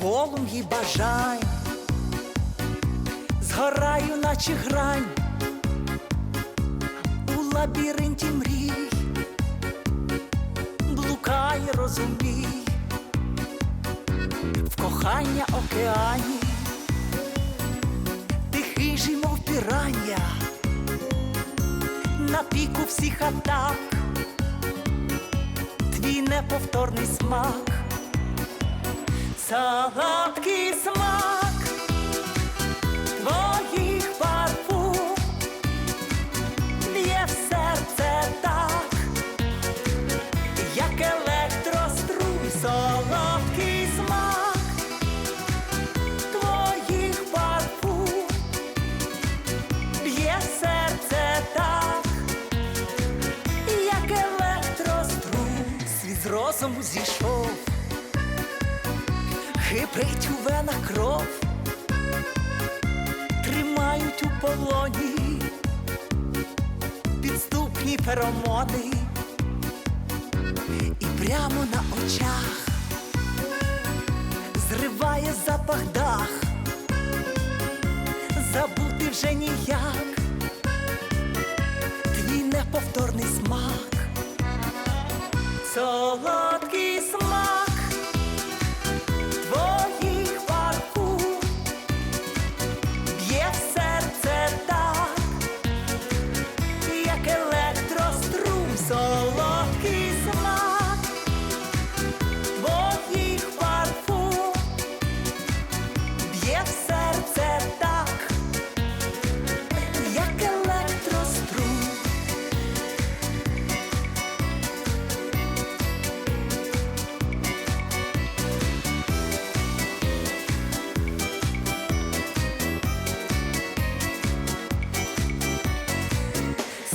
полум'ї бажань, згораю, наче грань, у лабіринті мрій, блукає, розумій, в кохання океані, ти хижий, мов пірання, на піку всіх атак, твій неповторний смак солодкий смак твоїх парфум. Б'є в серце так, як електрострум, солодкий смак твоїх парфум. Б'є в серце так, як електрострум, світ з розуму зійшов хипить у венах кров, тримають у полоні підступні феромони, і прямо на очах зриває запах дах, забути вже ніяк,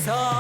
そう。